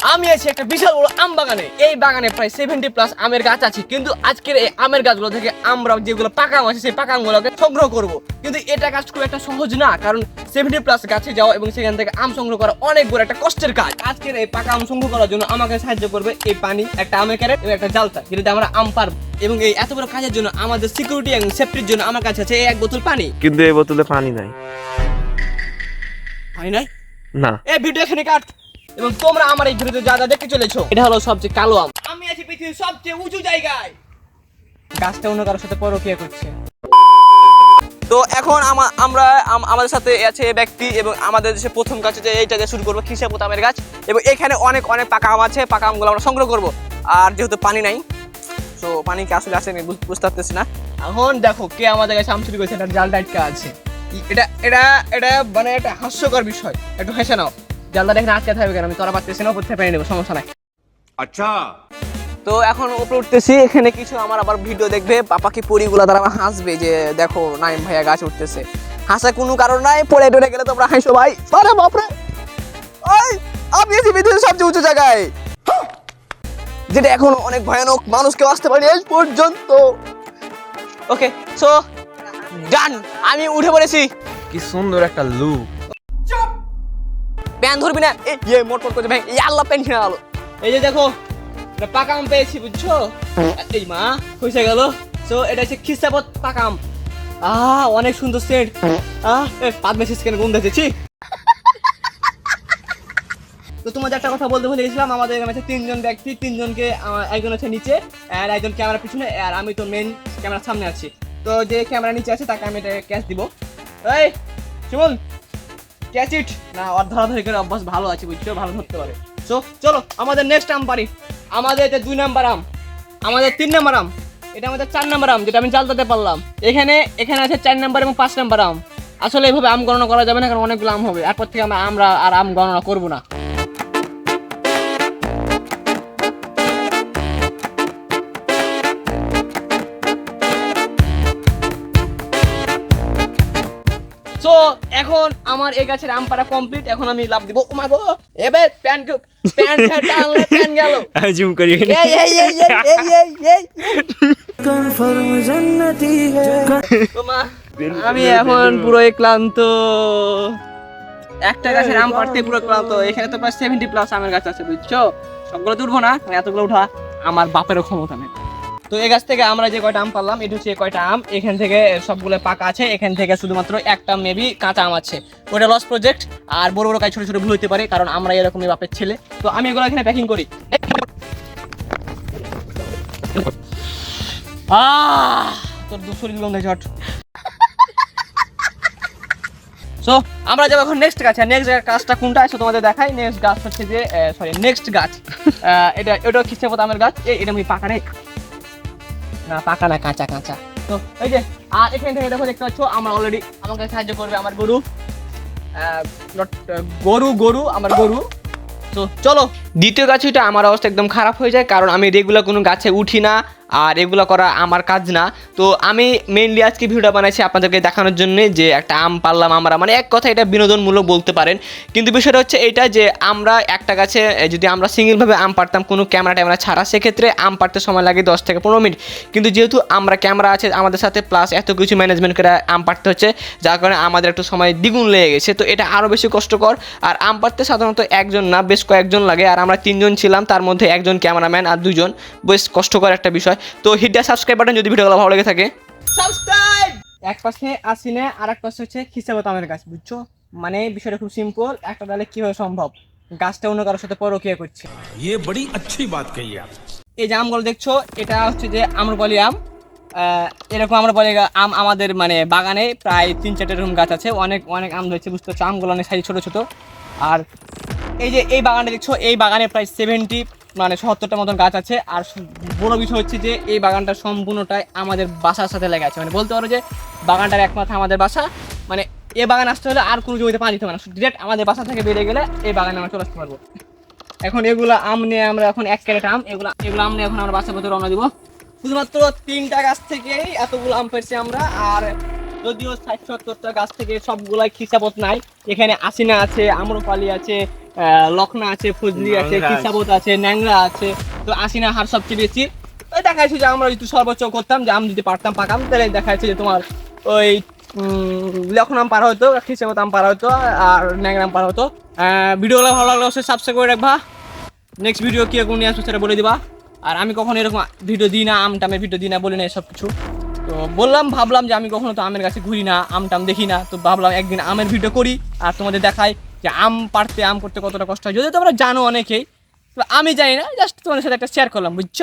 আমি আছি একটা বিশাল বড় আম বাগানে। এই বাগানে প্রায় সেভেন্টি প্লাস আমের গাছ আছে কিন্তু আজকের এই আমের গাছগুলো থেকে আমরা যেগুলো পাকা আম আছে সেই পাকা আমগুলোকে সংগ্রহ করব। কিন্তু এটা কাজ খুব একটা সহজ না কারণ সেভেন্টি প্লাস গাছে যাওয়া এবং সেখান থেকে আম সংগ্রহ করা অনেক বড় একটা কষ্টের কাজ। আজকের এই পাকা আম সংগ্রহ করার জন্য আমাকে সাহায্য করবে এই পানি একটা আমের ক্যারেট এবং একটা জালতা যেটাতে আমরা আম পারব এবং এই এত বড় কাজের জন্য আমাদের সিকিউরিটি এবং সেফটির জন্য আমার কাছে আছে এক বোতল পানি। কিন্তু এই বোতলে পানি নাই। পানি নাই? না। এই ভিডিও এখানে কাট। এবং তোমরা আমার এই ভিডিওতে যা যা দেখতে চলেছো এটা হলো সবচেয়ে কালো আম। আমি আছি পৃথিবীর সবচেয়ে উঁচু জায়গায়। গাছটা অন্য কারোর সাথে পরকিয়া করছে। তো এখন আমা- আমরা আমাদের সাথে আছে এই ব্যক্তি এবং আমাদের দেশে প্রথম গাছ যে এইটা দিয়ে শুরু করব খিসাপোত আমের গাছ। এবং এখানে অনেক অনেক পাকা আম আছে পাকা আমগুলো আমরা সংগ্রহ করব। আর যেহেতু পানি নাই তো পানি কি আসলে আসেনি বুঝতে পারতেছি না। এখন দেখো কে আমাদের কাছে আম চুরি করেছে এটা জাল ডাইটকা আছে। এটা এটা এটা মানে একটা হাস্যকর বিষয় একটু হেসে নাও। জালদাটা এখানে আটকে থাকবে কেন? আমি তোরা পারতেছি না করতে পারি নেব সমস্যা নাই। আচ্ছা। তো এখন উপরে উঠতেছি এখানে কিছু আমার আবার ভিডিও দেখবে। পাপাকে পরিগুলা তারা আমার হাসবে যে দেখো নাইম ভাইয়া গাছ উঠতেছে। হাসা কোনো কারণ নাই পড়ে টরে গেলে তোমরা হাসো ভাই। আরে বাপরে! ওই আমি এসে পৃথিবীর সবচেয়ে উঁচু জায়গায়। যেটা এখন অনেক ভয়ানক মানুষ কেউ আসতে পারে এই পর্যন্ত। ওকে সো ডান আমি উঠে পড়েছি। কি সুন্দর একটা লুক প্যান ধরবি না। এই ইয়ে মোট মোট করছে ভাই, এই আল্লাহ প্যান ছিঁড়ে গেল। এই যে দেখো, এটা পাকাম পেয়েছি, বুঝছ? এই মা হয়েছে গেল। সো এটা হচ্ছে খিস্তাপত পাকাম আহ, অনেক সুন্দর সেন্ট আহ পাঁচ মেসেজ কেন গুম দেখেছি তো তোমাদের একটা কথা বলতে ভুলে গেছিলাম, আমাদের এখানে আছে তিনজন ব্যক্তি, তিনজনকে একজন আছে নিচে আর একজন ক্যামেরা পিছনে, আর আমি তো মেন ক্যামেরার সামনে আছি। তো যে ক্যামেরা নিচে আছে, তাকে আমি এটা ক্যাশ দিব। এই শিমুল ক্যাচ না ওর ধরাধরি করে অভ্যাস ভালো আছে, বুঝছ? ভালো ধরতে পারে। সো চলো, আমাদের নেক্সট আম পারি। আমাদের এটা দুই নাম্বার আম। আমাদের তিন নাম্বার আম। এটা আমাদের চার নাম্বার আম, যেটা আমি জালতাতে পারলাম। এখানে এখানে আছে চার নাম্বার এবং পাঁচ নাম্বার আম। আসলে এইভাবে আম গণনা করা যাবে না, কারণ অনেকগুলো আম হবে। এরপর থেকে আমরা আমরা আর আম গণনা করব না। এখন আমার এই গাছের আম পাড়া কমপ্লিট এখন আমি লাভ দিব। ও মা গো এবে প্যান্ট টানলে প্যান্ট গেল। জুম করি। এই এই এই এই এই এই এই ও মা, আমি এখন পুরো ক্লান্ত। একটা গাছের আম পাড়তে পুরো ক্লান্ত। এখানে তো প্রায় সেভেন্টি প্লাস আমের গাছ আছে বুঝছ? সবগুলো তুলবো না এতগুলো উঠা আমার বাপেরও ক্ষমতা নেই। তো এই গাছ থেকে আমরা যে কয়টা আম পারলাম, এটা হচ্ছে কয়টা আম। এখান থেকে সবগুলো পাকা আছে। এখান থেকে শুধুমাত্র একটা মেবি কাঁচা আম আছে। ওটা লস প্রজেক্ট আর বড় বড় কাজ ছোট ছোট ভুল হতে পারে, কারণ আমরা এরকমই বাপের ছেলে। তো আমি এগুলো এখানে প্যাকিং করি। তোর শরীর গন্ধে ঝট। সো আমরা যাব এখন নেক্সট গাছ। নেক্সট গাছটা কোনটা আছে তোমাদের দেখাই। নেক্সট গাছ হচ্ছে যে সরি নেক্সট গাছ। এটা এটা খ্রিস্টাপদ আমের গাছ। এটা আমি পাকা রে। না, পাকা না, কাঁচা কাঁচা। তো, এই যে, আর এখান থেকে দেখো দেখতে পাচ্ছ, আমার অলরেডি আমাকে সাহায্য করবে আমার গরু। গরু গরু, আমার গরু। তো, চলো। দ্বিতীয় গাছটা আমার অবস্থা একদম খারাপ হয়ে যায়, কারণ আমি রেগুলার কোনো গাছে উঠি না। আর এগুলো করা আমার কাজ না। তো আমি মেইনলি আজকে ভিডিওটা বানাইছি আপনাদেরকে দেখানোর জন্য যে একটা আম পারলাম আমরা। মানে এক কথা এটা বিনোদনমূলক বলতে পারেন। কিন্তু বিষয়টা হচ্ছে এইটা যে আমরা একটা গাছে যদি আমরা সিঙ্গেলভাবে আম পারতাম, কোনো ক্যামেরা ট্যামেরা ছাড়া, সেক্ষেত্রে আম পারতে সময় লাগে দশ থেকে পনেরো মিনিট। কিন্তু যেহেতু আমরা ক্যামেরা আছে আমাদের সাথে প্লাস এত কিছু ম্যানেজমেন্ট করে আম পারতে হচ্ছে, যার কারণে আমাদের একটু সময় দ্বিগুণ লেগে গেছে। তো এটা আরও বেশি কষ্টকর। আর আম পারতে সাধারণত একজন না, বেশ কয়েকজন লাগে। আর আমরা তিনজন ছিলাম, তার মধ্যে একজন ক্যামেরাম্যান আর দুজন। বেশ কষ্টকর একটা বিষয়। তো হিট দ্য সাবস্ক্রাইব বাটন যদি ভিডিওগুলো ভালো লেগে থাকে সাবস্ক্রাইব এক পাশে আসিনে আর এক পাশে হচ্ছে খিসাবত আমের গাছ বুঝছো মানে বিষয়টা খুব সিম্পল একটা ডালে কিভাবে সম্ভব গাছটা অন্য কারোর সাথে পরকিয়া করছে ये बड़ी अच्छी बात कही आप এই যে আমগুলো দেখছো এটা হচ্ছে যে আম্রপালি আম আহ, এরকম আম্রপালি গা- আম আমাদের মানে বাগানে প্রায় তিন চারটে রকম গাছ আছে অনেক অনেক আম ধরেছে বুঝতে পারছো আমগুলো অনেক সাইজ ছোটো ছোটো আর এই যে এই বাগানটা দেখছো এই বাগানে প্রায় সেভেন্টি মানে সত্তরটা মতন গাছ আছে। আর বড় বিষয় হচ্ছে যে, এই বাগানটা সম্পূর্ণটাই আমাদের বাসার সাথে লেগে আছে। মানে বলতে পারো যে, বাগানটার একমাত্র আমাদের বাসা। মানে এই বাগান আসতে হলে আর কোনো জমিতে পানি দিতে হবে না। ডিরেক্ট আমাদের বাসা থেকে বেরিয়ে গেলে এই বাগানে আমরা চলে আসতে পারব। এখন এগুলো আম নিয়ে আমরা এখন এক ক্যারেট আম, এগুলো এগুলো আম নিয়ে এখন আমরা বাসার পথে রওনা দিব। শুধুমাত্র তিনটা গাছ থেকেই এতগুলো আম পেয়েছি আমরা। আর যদিও ষাট সত্তরটা গাছ থেকে সবগুলাই খিসাবত নাই। এখানে আসিনা আছে, আম্রপালি আছে লখনা আছে ফজলি আছে ন্যাংরা আছে। খিসাবত আছে ন্যাংরা আছে তো আসিনা হার সবচেয়ে বেশি। ওই দেখা যাচ্ছে যে আমরা যদি সর্বোচ্চ করতাম যে আম যদি পারতাম পাকাম তাহলে দেখা যাচ্ছে যে তোমার ওই লখনাম পার হতো খিসাবত আম পার হতো আর ন্যাংরাম পার হতো। ভিডিওগুলো ভালো লাগলে অবশ্যই সাবস্ক্রাইব করে রাখবা। নেক্সট ভিডিও কি এরকম নিয়ে আসব সেটা বলে দিবা। আর আমি কখনো এরকম ভিডিও দিই না আম টামের ভিডিও দিই না বলি না সব কিছু তো বললাম ভাবলাম যে আমি কখনো তো আমের কাছে ঘুরি না আম টাম দেখি না তো ভাবলাম একদিন আমের ভিডিও করি আর তোমাদের দেখাই। যে আম পাড়তে আম করতে কতটা কষ্ট হয়। যদি তোমরা জানো অনেকেই, তো আমি জানি না জাস্ট তোমাদের সাথে একটা শেয়ার করলাম, বুঝছ?